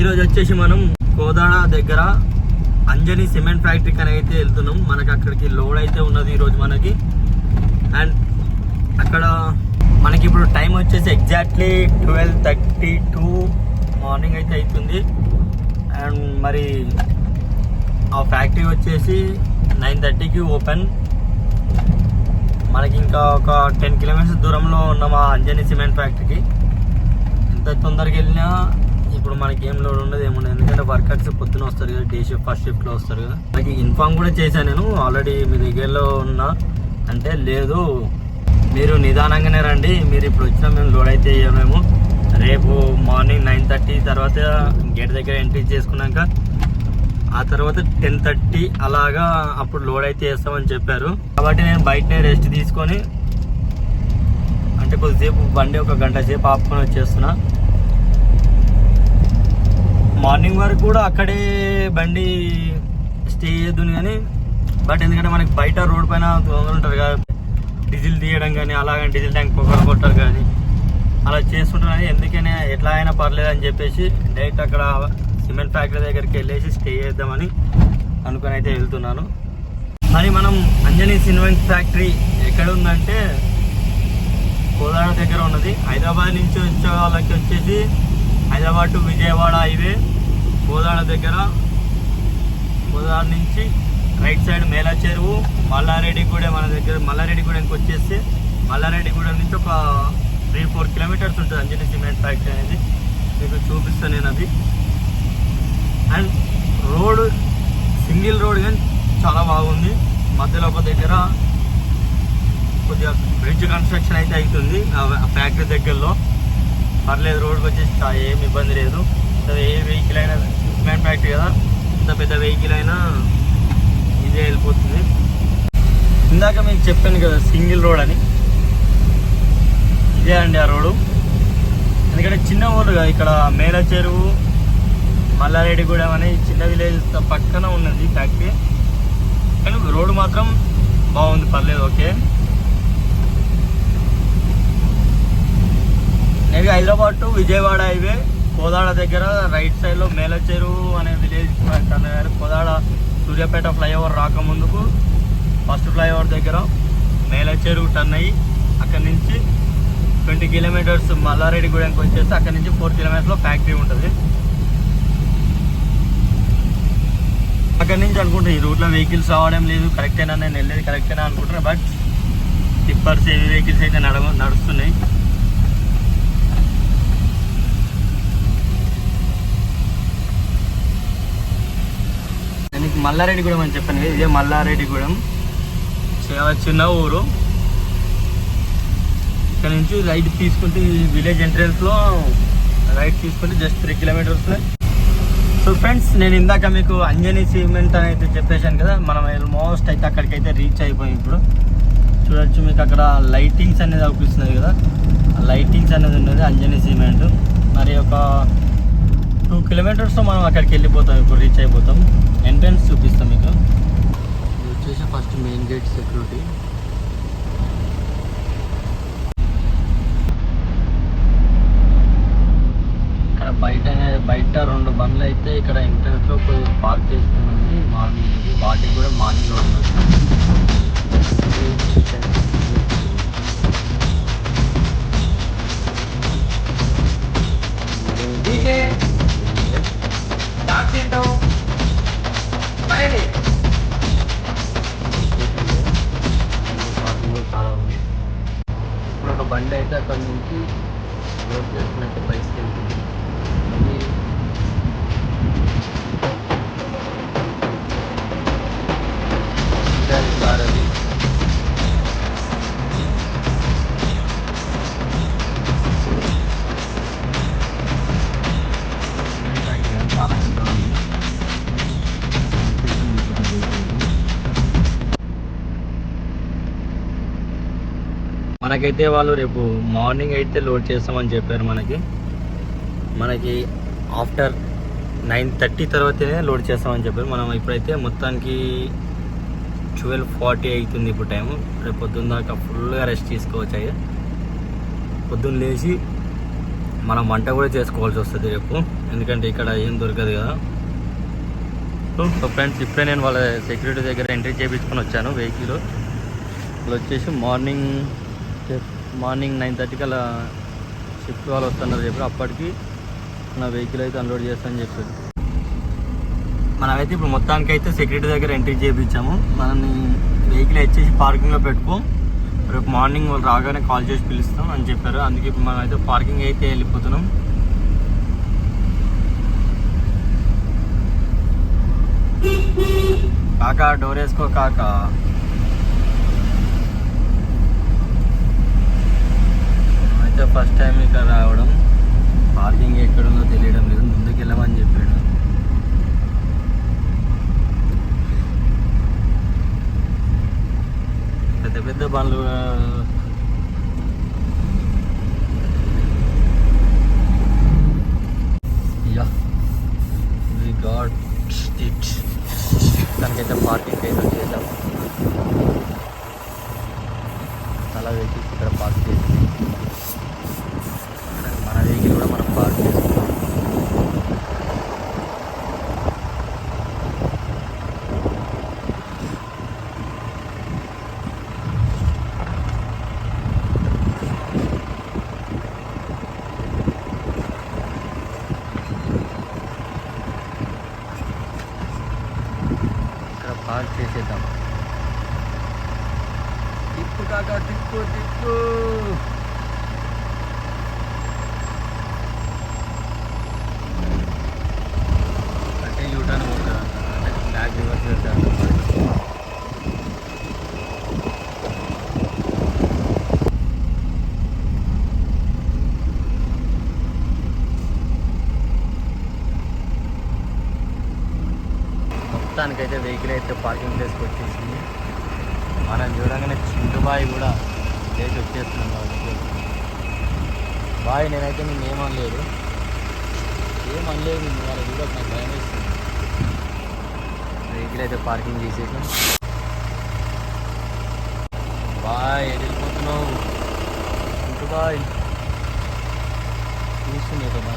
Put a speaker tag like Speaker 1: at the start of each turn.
Speaker 1: ఈరోజు వచ్చేసి మనం కోదాడ దగ్గర అంజని సిమెంట్ ఫ్యాక్టరీకి అని అయితే వెళ్తున్నాం. మనకి అక్కడికి లోడ్ అయితే ఉన్నది ఈరోజు మనకి. అండ్ అక్కడ మనకి ఇప్పుడు టైం వచ్చేసి exactly twelve thirty two morning అయితే అవుతుంది అండ్ మరి ఆ ఫ్యాక్టరీ వచ్చేసి నైన్ థర్టీకి ఓపెన్. మనకి ఇంకా ఒక టెన్ కిలోమీటర్స్ దూరంలో ఉన్న మా అంజని సిమెంట్ ఫ్యాక్టరీకి. ఎంత తొందరగా వెళ్ళినా ఇప్పుడు మనకి ఏం లోడ్ ఉండదు ఏముండదు ఎందుకంటే వర్కర్స్ పొద్దున వస్తారు కదా డే షిఫ్ట్ ఫస్ట్ షిఫ్ట్లో వస్తారు కదా. మనకి ఇన్ఫామ్ కూడా చేశాను నేను. ఆల్రెడీ మీ దగ్గరలో ఉన్నా. అంటే లేదు మీరు నిదానంగానే రండి. మీరు ఇప్పుడు వచ్చినా మేము లోడ్ అయితే ఇవ్వమేము రేపు మార్నింగ్ నైన్ థర్టీ తర్వాత గేట్ దగ్గర ఎంట్రీ చేసుకున్నాక ఆ తర్వాత టెన్ థర్టీ అలాగా అప్పుడు లోడ్ అయితే వేస్తామని చెప్పారు. కాబట్టి నేను బయటనే రెస్ట్ తీసుకొని అంటే కొద్దిసేపు బండి ఒక గంట సేపు ఆపుకొని వచ్చేస్తున్నా. మార్నింగ్ వరకు కూడా అక్కడే బండి స్టే చేయొద్దును కానీ బట్ ఎందుకంటే మనకి బయట రోడ్ పైన దొంగలు ఉంటారు కదా డీజిల్ తీయడం కానీ అలాగే డీజిల్ ట్యాంక్ పొగలు కొట్టారు కానీ అలా చేస్తుంటారు కానీ ఎందుకని ఎట్లా అయినా పర్లేదు అని చెప్పేసి డైరెక్ట్ అక్కడ సిమెంట్ ఫ్యాక్టరీ దగ్గరికి వెళ్ళేసి స్టే చేద్దామని అనుకుని అయితే వెళ్తున్నాను. మరి మనం అంజనీ సిమెంట్ ఫ్యాక్టరీ ఎక్కడ ఉందంటే కోదాడ దగ్గర ఉన్నది. హైదరాబాద్ నుంచి వచ్చే వాళ్ళకి వచ్చేసి హైదరాబాద్ టు విజయవాడ హైవే కోదాడ దగ్గర కోదాడ నుంచి రైట్ సైడ్ మేలా చెరువు మల్లారెడ్డిగూడెం మన దగ్గర మల్లారెడ్డిగూడెంకి వచ్చేస్తే మల్లారెడ్డిగూడెం నుంచి ఒక త్రీ ఫోర్ కిలోమీటర్స్ ఉంటుంది అంజనీ సిమెంట్ ఫ్యాక్టరీ అనేది. మీకు చూపిస్తాను నేను అది. అండ్ రోడ్ సింగిల్ రోడ్ కానీ చాలా బాగుంది. మధ్యలో ఒక దగ్గర కొద్దిగా బ్రిడ్జ్ కన్స్ట్రక్షన్ అయితే అవుతుంది ఆ ఫ్యాక్టరీ దగ్గరలో. పర్లేదు రోడ్కి వచ్చేసి ఏం ఇబ్బంది లేదు. ఏ వెహికల్ అయినా సిమెంట్ ఫ్యాక్టరీ కదా ఇంత పెద్ద వెహికల్ అయినా ఇదే వెళ్ళిపోతుంది. ఇందాక మీకు చెప్పాను కదా సింగిల్ రోడ్ అని. ఇదే అండి ఆ రోడ్డు. ఎందుకంటే చిన్న ఊరు కదా ఇక్కడ మేల చెరువు మల్లారెడ్డిగూడెం అనే చిన్న విలేజ్ పక్కన ఉన్నది ఫ్యాక్టరీ కానీ రోడ్డు మాత్రం బాగుంది పర్లేదు okay. Next Hyderabad to Vijayawada highway. Kodad దగ్గర రైట్ సైడ్లో మేల అనే విలేజ్ అన్నారు కోదాడ సూర్యాపేట ఫ్లైఓవర్ రాకముందుకు ఫస్ట్ ఫ్లైఓవర్ దగ్గర మేల చెరువు టర్న్ అయ్యి అక్కడి నుంచి ట్వంటీ కిలోమీటర్స్ మల్లారెడ్డిగూడెంకి వచ్చేసి అక్కడి నుంచి ఫోర్ కిలోమీటర్స్లో ఫ్యాక్టరీ ఉంటుంది. అక్కడి నుంచి అనుకుంటా ఈ రూట్లో వెహికల్స్ రావడం లేదు. కరెక్టేనా నేను వెళ్ళేది కరెక్టేనా అనుకుంటున్నాను బట్ టిప్పర్స్ ఏవి వెహికల్స్ అయితే నడవ నడుస్తున్నాయి. మల్లారెడ్డిగూడెం అని చెప్పాను కదా, ఇదే మల్లారెడ్డిగూడెం. చాలా చిన్న ఊరు. ఇక్కడ నుంచి రైట్ తీసుకుంటే ఈ విలేజ్ ఎంట్రన్స్లో రైట్ తీసుకుంటే just three kilometres so friends నేను ఇందాక మీకు అంజనీ సిమెంట్ అని అయితే చెప్పేశాను కదా మనం ఆల్మోస్ట్ అయితే అక్కడికైతే రీచ్ అయిపోయాం ఇప్పుడు. చూడొచ్చు మీకు అక్కడ లైటింగ్స్ అనేది అవుపిస్తున్నది కదా. లైటింగ్స్ అనేది ఉన్నది అంజనీ సిమెంట్. మరి ఒక టూ కిలోమీటర్స్లో మనం అక్కడికి వెళ్ళిపోతాం ఇప్పుడు రీచ్ అయిపోతాం. ఎంట్రన్స్ చూపిస్తాం మీకు. ఇది వచ్చేసి ఫస్ట్ మెయిన్ గేట్ సెక్యూరిటీ బండి అయితే అక్కడ నుంచి లోడ్ చేస్తున్నట్టు పైకి వెళ్తుంది. మనకైతే వాళ్ళు రేపు మార్నింగ్ అయితే లోడ్ చేస్తామని చెప్పారు మనకి. మనకి ఆఫ్టర్ నైన్ థర్టీ తర్వాతనే లోడ్ చేస్తామని చెప్పారు. మనం ఇప్పుడైతే మొత్తానికి ట్వెల్వ్ ఫార్టీ అవుతుంది ఇప్పుడు టైము. రేపు పొద్దున్న దాకా ఫుల్గా రెస్ట్ తీసుకోవచ్చు అయ్యా. పొద్దున్న లేచి మనం వంట కూడా చేసుకోవాల్సి వస్తుంది రేపు. ఎందుకంటే ఇక్కడ ఏం దొరకదు కదా. సో ఫ్రెండ్స్ ఇప్పుడే నేను వాళ్ళ సెక్యూరిటీ దగ్గర ఎంట్రీ చేయించుకొని వచ్చాను వెహికల్. వాళ్ళు వచ్చేసి మార్నింగ్ మార్నింగ్ నైన్ థర్టీకి అలా షిఫ్ట్ వాళ్ళు వస్తున్నారు చెప్పారు అప్పటికి నా వెహికల్ అయితే అన్లోడ్ చేస్తానని చెప్పారు. మనమైతే ఇప్పుడు మొత్తానికి అయితే సెక్యూరిటీ దగ్గర ఎంట్రీ చేయించాము. మనని వెహికల్ వచ్చేసి పార్కింగ్లో పెట్టుకో. రేపు మార్నింగ్ వాళ్ళు రాగానే కాల్ చేసి పిలుస్తాం అని చెప్పారు. అందుకే ఇప్పుడు మనం అయితే పార్కింగ్ అయితే వెళ్ళిపోతున్నాం. కాకా డోర్ వేసుకో కాకా అయితే ఫస్ట్ టైం ఇక్కడ రావడం. పార్కింగ్ ఎక్కడుందో తెలియడం లేదు. ముందుకు వెళ్ళమని చెప్పాడు. పెద్ద పెద్ద బండ్లు యా గాట్ ఇట్ దానికైతే పార్కింగ్ అయితే వచ్చేసాం చాలా వెహికల్స్ ఇక్కడ పార్క్ చేసి వెహికల్ కూడా మనం పార్క్ చేసుకున్నాం ఇక్కడ పార్క్ చేసేద్దాం తిప్పు కాక తిప్పు తిప్పు అంటే యూటర్న్ పోతుంది అంటే బ్యాక్ రివర్స్ వెళ్తాను మొత్తానికైతే వెహికల్ అయితే పార్కింగ్ ప్లేస్కి వచ్చేసింది. మనం చూడగానే చింటు బాయ్ కూడా లేచి వచ్చేస్తున్నాం వాళ్ళకి బాయ్ నేనైతే నేను ఏమనలేదు ఏమనలేదు నేను వాళ్ళ కూడా నాకు భయం వేస్తుంది వెహికల్ అయితే పార్కింగ్ చేసేసాం బాయ్ వెళ్ళిపోతున్నావు చింటు బాయ్. చూస్తున్నాయి కదా.